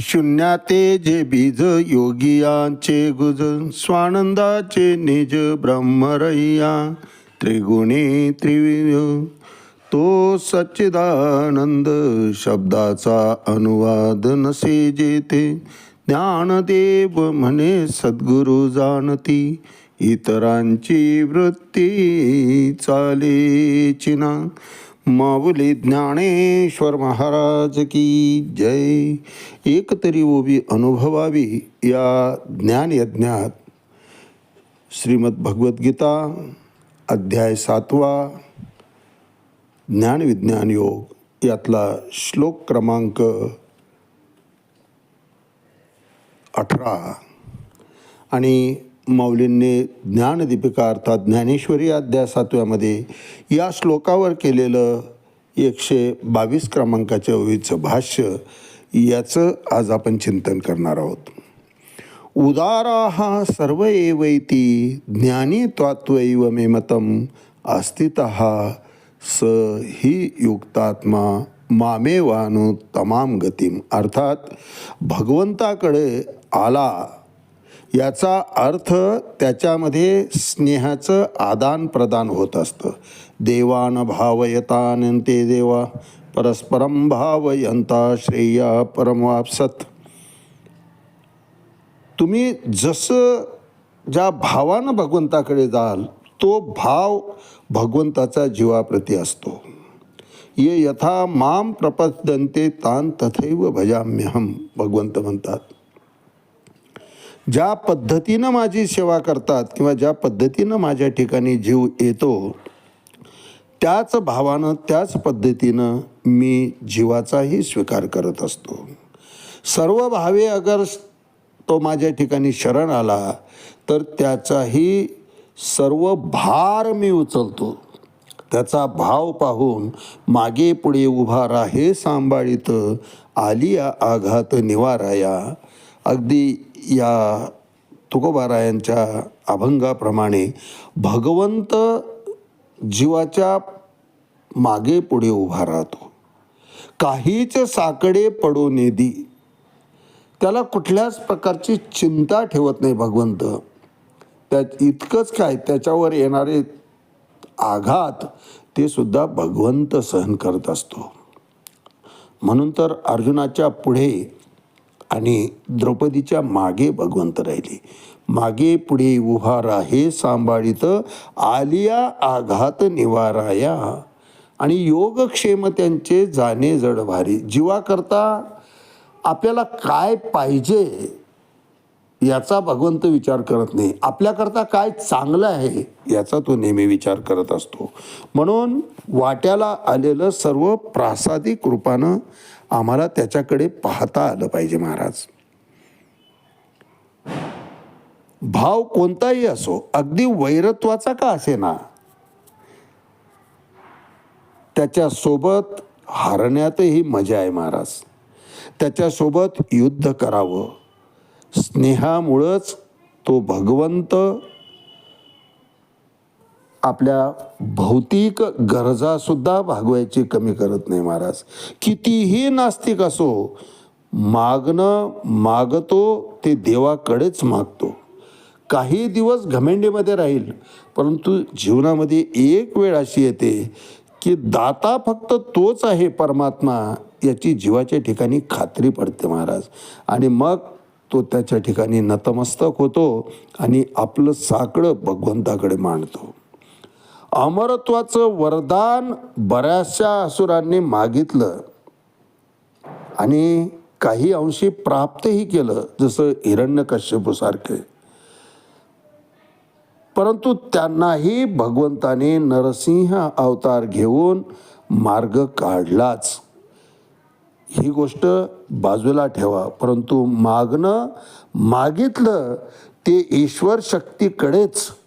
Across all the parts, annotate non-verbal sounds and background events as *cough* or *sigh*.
शून्याते जे बीज योगियांचे गुज स्वानंदाचे निज ब्रह्मरय्या त्रिगुणी त्रिविध. तो सच्चिदानंद शब्दाचा अनुवाद नसे जेते. ज्ञानदेव म्हणे सद्गुरु जाणती इतरांची वृत्ती चाले चिना माऊली ज्ञानेश्वर महाराज की जय। एकतरी ओबी अनुभवावी या ज्ञानयज्ञात श्रीमद भगवद्गीता अध्याय सातवा। ज्ञानविज्ञान योग यातला श्लोक क्रमांक अठरा। आणि माऊलींनी ज्ञानदीपिका अर्थात ज्ञानेश्वरी अध्याय सातव्यामध्ये या श्लोकावर केलेलं एकशे बावीस क्रमांकाच्या ओळीचं भाष्य याचं आज आपण चिंतन करणार आहोत. उदारा सर्व एवैती ज्ञानी त्वात्वैव मे मतम अस्तित स ही युक्तात्मा मामेवानु तमाम गतीम. अर्थात भगवंताकडे आला याचा अर्थ त्याच्यामध्ये स्नेहाचं आदान प्रदान होत असतं. देवान भावयतानंते देवा परस्परम भावयंता श्रेया परमवापसत तुम्ही जसं ज्या भावानं भगवंताकडे जाल तो भाव भगवंताचा जीवाप्रती असतो. ये यथा माम प्रपद्यन्ते तान तथैव भजाम्यहम भगवंत म्हणतात. ज्या पद्धतीनं माझी सेवा करतात किंवा ज्या पद्धतीनं माझ्या ठिकाणी जीव येतो त्याच भावानं त्याच पद्धतीनं मी जीवाचाही स्वीकार करत असतो. सर्व भावे अगर तो माझ्या ठिकाणी शरण आला तर त्याचाही सर्व भार मी उचलतो. त्याचा भाव पाहून मागे पुढे उभा राहे सांभाळीत आली आघात निवाराया. अगदी या तुकोबारायांच्या अभंगाप्रमाणे भगवंत जीवाच्या मागे पुढे उभा राहतो. काहीच साकडे पडो नेदी त्याला कुठल्याच प्रकारची चिंता ठेवत नाही भगवंत. त्यात इतकंच काय त्याच्यावर येणारे आघात ते सुद्धा भगवंत सहन करत असतो. म्हणून तर अर्जुनाच्या पुढे आणि द्रौपदीच्या मागे भगवंत राहिले. मागे पुढे उभा राहे सांभाळीत आलिया आघात निवाराया. आणि योगक्षेम त्यांचे जाणे जड भारी जीवाकरता आपल्याला काय पाहिजे याचा भगवंत विचार करत नाही. आपल्याकरता काय चांगलं आहे याचा तो नेहमी विचार करत असतो. म्हणून वाट्याला आलेलं सर्व प्रासादिक रूपानं आम्हाला त्याच्याकडे पाहता आलं पाहिजे महाराज. भाव कोणताही असो अगदी वैरत्वाचा का असेना? त्याच्यासोबत हारण्यातही मजा आहे महाराज. त्याच्यासोबत युद्ध करावं. स्नेहामुळंच तो भगवंत आपल्या भौतिक गरजासुद्धा भागवायची कमी करत नाही महाराज. कितीही नास्तिक असो मागणं मागतो ते देवाकडेच मागतो. काही दिवस घमेंडीमध्ये राहील परंतु जीवनामध्ये एक वेळ अशी येते की दाता फक्त तोच आहे परमात्मा याची जीवाच्या ठिकाणी खात्री पडते महाराज. आणि मग तो त्याच्या ठिकाणी नतमस्तक होतो आणि आपलं साकडं भगवंताकडे मांडतो. अमरत्वाचं वरदान बऱ्याचशा असुरांनी मागितलं. आणि काही अंशी प्राप्तही केलं जसं हिरण्यकश्यपूसारखे. परंतु त्यांनाही भगवंताने नरसिंह अवतार घेऊन मार्ग काढलाच. ही गोष्ट बाजूला ठेवा परंतु मागणं मागितलं ते ईश्वर शक्तीकडेच.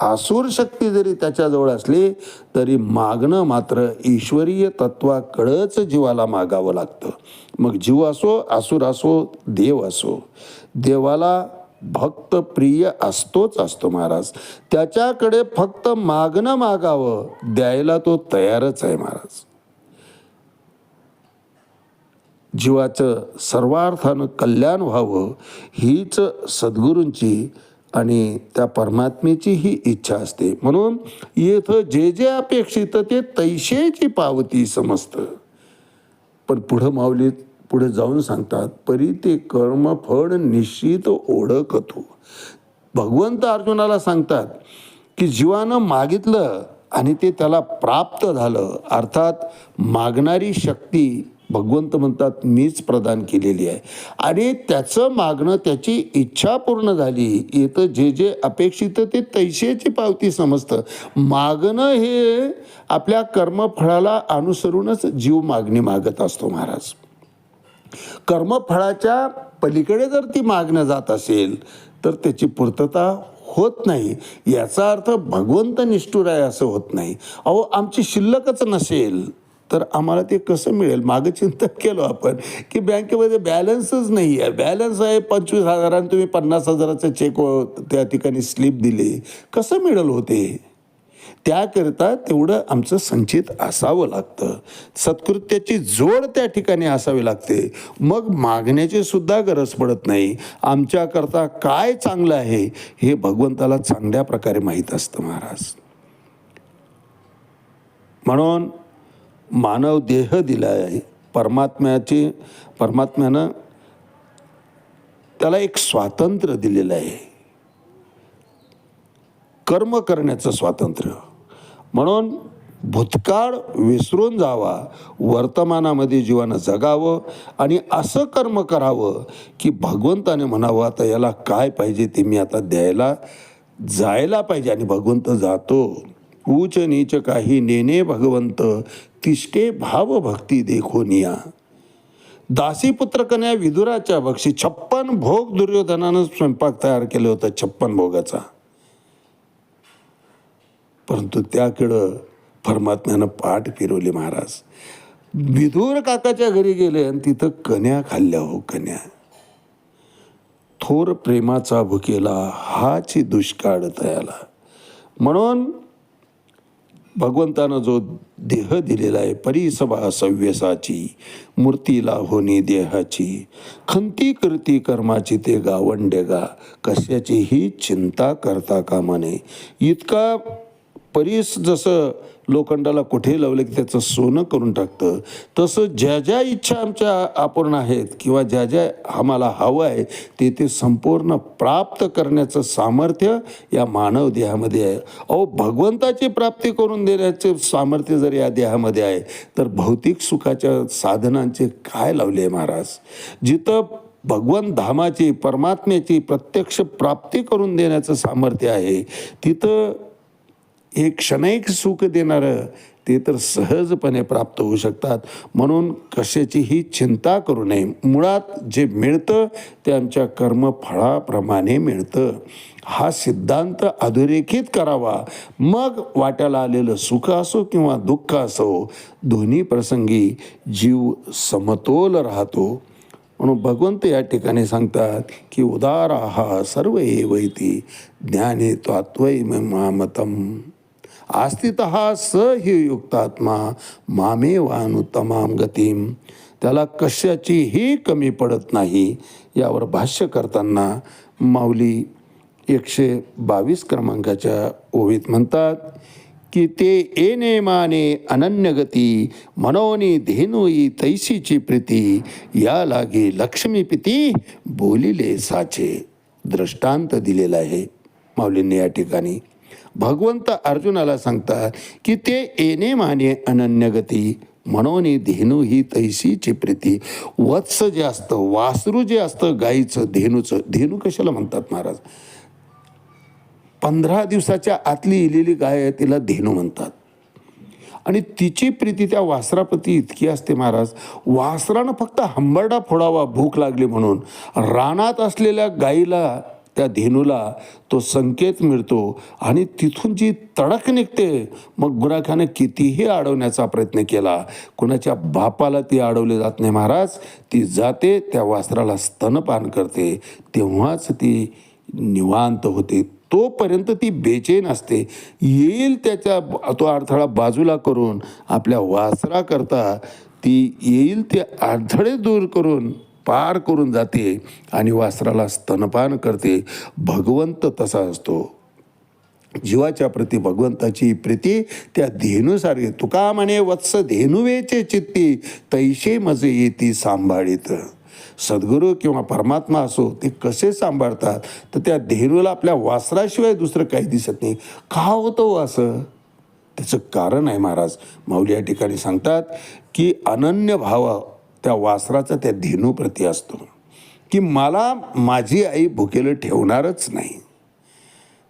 आसूर शक्ती जरी त्याच्याजवळ असली तरी मागणं मात्र ईश्वरीय तत्वाकडंच जीवाला मागावं लागतं. मग जीव असो आसुर असो देव असो. देवाला भक्त प्रिय असतोच असतो महाराज. त्याच्याकडे फक्त मागणं मागावं द्यायला तो तयारच आहे महाराज. जीवाचं सर्वार्थानं कल्याण व्हावं हीच सद्गुरूंची आणि त्या परमात्मेची ही इच्छा असते. म्हणून येथं जे जे अपेक्षित ते तैशेची पावती समजतं. पण पुढं माऊली पुढे जाऊन सांगतात परी ते कर्मफळ निश्चित ओळखतो. भगवंत अर्जुनाला सांगतात की जीवानं मागितलं आणि ते त्याला प्राप्त झालं. अर्थात मागणारी शक्ती भगवंत म्हणतात मीच प्रदान केलेली आहे. आणि त्याचं मागणं त्याची इच्छा पूर्ण झाली. येतं जे जे अपेक्षित ते तैशेची पावती समजतं. मागणं हे आपल्या कर्मफळाला अनुसरूनच जीव मागणी मागत असतो महाराज. कर्मफळाच्या पलीकडे जर ती मागणं जात असेल तर त्याची पूर्तता होत नाही. याचा अर्थ भगवंत निष्ठुर आहे असं होत नाही. अहो आमची शिल्लकच नसेल. तर आम्हाला ते कसं मिळेल? मागं चिंतन *laughs* केलं आपण की बँकेमध्ये बॅलन्सच नाही आहे. बॅलन्स आहे पंचवीस हजारांनी तुम्ही पन्नास हजाराचं चेक त्या ठिकाणी स्लिप दिले. कसं मिळेल होते त्याकरिता तेवढं आमचं संचित असावं लागतं. सत्कृत्याची जोड त्या ठिकाणी असावी लागते. मग मागण्याची सुद्धा गरज पडत नाही. आमच्याकरता काय चांगलं आहे हे भगवंताला चांगल्या प्रकारे माहीत असतं महाराज. म्हणून मानव देह दिला आहे. परमात्म्याची परमात्म्यानं त्याला एक स्वातंत्र्य दिलेलं आहे. कर्म करण्याचं स्वातंत्र्य. म्हणून भूतकाळ विसरून जावा वर्तमानामध्ये जीवानं जगावं आणि असं कर्म करावं की भगवंताने म्हणावं आता याला काय पाहिजे ते मी आता द्यायला जायला पाहिजे आणि भगवंत जातो. ऊच नीच काही नेने भगवंत तिष्के भाव भक्ती देखो निया. दासीपुत्र कन्या विदुराच्या बक्षी छप्पन भोग दुर्योधनानं स्वयंपाक तयार केलं होतं छप्पन भोगाचा. परंतु त्याकडं परमात्म्यानं पाठ फिरवली महाराज. विदूर काकाच्या घरी गेले आणि तिथं कन्या खाल्ल्या हो कन्या. थोर प्रेमाचा भुकेला हाची दुष्काळ तयाला. म्हणून भगवंतानं जो देह दिलेला आहे परिसभा सव्यसाची मूर्तीला होणी देहाची खंती कृती कर्माची ते गावंडेगा कशाचीही चिंता करता कामा नये. इतका परीस जसं लोखंडाला कुठे लावलं की त्याचं सोनं करून टाकतं तसं ज्या ज्या इच्छा आमच्या अपूर्ण आहेत किंवा ज्या ज्या आम्हाला हवं आहे ते ते संपूर्ण प्राप्त करण्याचं सामर्थ्य या मानव देहामध्ये आहे. अहो भगवंताची प्राप्ती करून देण्याचे सामर्थ्य जर या देहामध्ये आहे तर भौतिक सुखाच्या साधनांचे काय लावले आहे महाराज? जिथं भगवंत धामाची परमात्म्याची प्रत्यक्ष प्राप्ती करून देण्याचं सामर्थ्य आहे तिथं हे क्षणिक सुख देणारं ते तर सहजपणे प्राप्त होऊ शकतात. म्हणून कशाचीही चिंता करू नये. मुळात जे मिळतं ते आमच्या कर्मफळाप्रमाणे मिळतं. हा सिद्धांत अधोरेखित करावा. मग वाट्याला आलेलं सुख असो किंवा दुःख असो दोन्ही प्रसंगी जीव समतोल राहतो. म्हणून भगवंत या ठिकाणी सांगतात की उदार हा सर्व वैती ज्ञाने त्वात्वय मामतम आस्थित स हि युक्तात्मा मामे वानुतमाम गतीम त्याला कशाचीही कमी पडत नाही यावर भाष्य करताना माऊली एकशे बावीस क्रमांकाच्या ओवीत म्हणतात की ते एने माने अनन्यगती मनोनी धेनुई तैसीची प्रीती या लागे लक्ष्मीपिती बोलिले साचे. दृष्टांत दिलेला आहे माऊलींनी या ठिकाणी. भगवंत अर्जुनाला सांगतात की ते येणे माने अनन्यगती. म्हणून धेनू ही तैसीची प्रीती. वत्स जे असतं वासरू जे असतं गाईचं धेनूचं धेनू कशाला म्हणतात महाराज? पंधरा दिवसाच्या आतली इलेली गाय आहे तिला धेनू म्हणतात. आणि तिची प्रीती त्या वासराप्रती इतकी असते महाराज. वासरानं फक्त हंबरडा फोडावा भूक लागली म्हणून. रानात असलेल्या गाईला त्या धेनूला तो संकेत मिळतो आणि तिथून जी तडक निघते मग गुराख्याने कितीही अडवण्याचा प्रयत्न केला कुणाच्या बापाला ती अडवली जात नाही महाराज. ती जाते त्या वासराला स्तनपान करते. तेव्हाच ती निवांत होते. तोपर्यंत ती बेचैन असते. येईल त्याच्या तो अडथळा बाजूला करून आपल्या वासराकरता ती येईल ते अडथळे दूर करून. पार करून जाते आणि वासराला स्तनपान करते. भगवंत तसा असतो. जीवाच्या प्रती भगवंताची प्रीती त्या धेनुसारखी तुका म्हणे? वत्स धेनुवेचे चित्ती तैशे मजे येती सांभाळीत. सद्गुरू किंवा परमात्मा असो ते कसे सांभाळतात? तर त्या धेनूला आपल्या वासराशिवाय दुसरं काही दिसत नाही. का होतं हो असं? त्याचं कारण आहे महाराज. माऊली या ठिकाणी सांगतात की अनन्य भाव त्या वासराचा त्या धेनूप्रती असतो की मला माझी आई भुकेलं ठेवणारच नाही.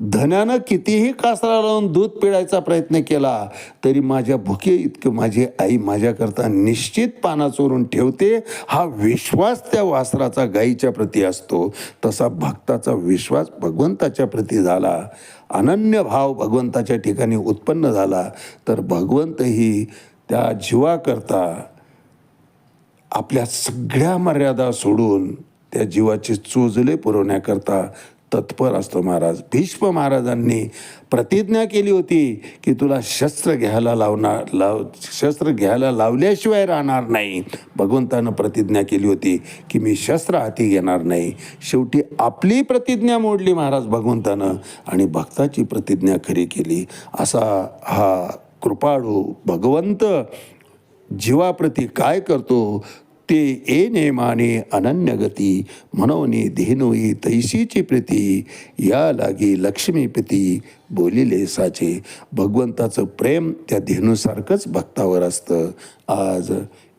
धन्यानं कितीही कासरा लावून दूध पिळायचा प्रयत्न केला तरी माझ्या भुके इतकं माझी आई माझ्याकरता निश्चित पाना चोरून ठेवते हा विश्वास त्या वासराचा गाईच्या प्रती असतो. तसा भक्ताचा विश्वास भगवंताच्या प्रती झाला. अनन्य भाव भगवंताच्या ठिकाणी उत्पन्न झाला. तर भगवंतही त्या जीवाकरता आपल्या सगळ्या मर्यादा सोडून त्या जीवाचे चोजले पुरवण्याकरता तत्पर असतो महाराज. भीष्म महाराजांनी प्रतिज्ञा केली होती की तुला शस्त्र घ्यायला लावणार लाव शस्त्र घ्यायला लावल्याशिवाय राहणार नाही. भगवंतानं प्रतिज्ञा केली होती की मी शस्त्र हाती घेणार नाही. शेवटी आपली प्रतिज्ञा मोडली महाराज भगवंतानं आणि भक्ताची प्रतिज्ञा खरी केली. असा हा कृपाळू भगवंत जीवाप्रती काय करतो? ते ए नेमाने अनन्य गती म्हणून धेनुई तैसीची प्रीती. या लागी लक्ष्मीपती बोलिले साचे. भगवंताचं प्रेम त्या धेनूसारखंच भक्तावर असतं. आज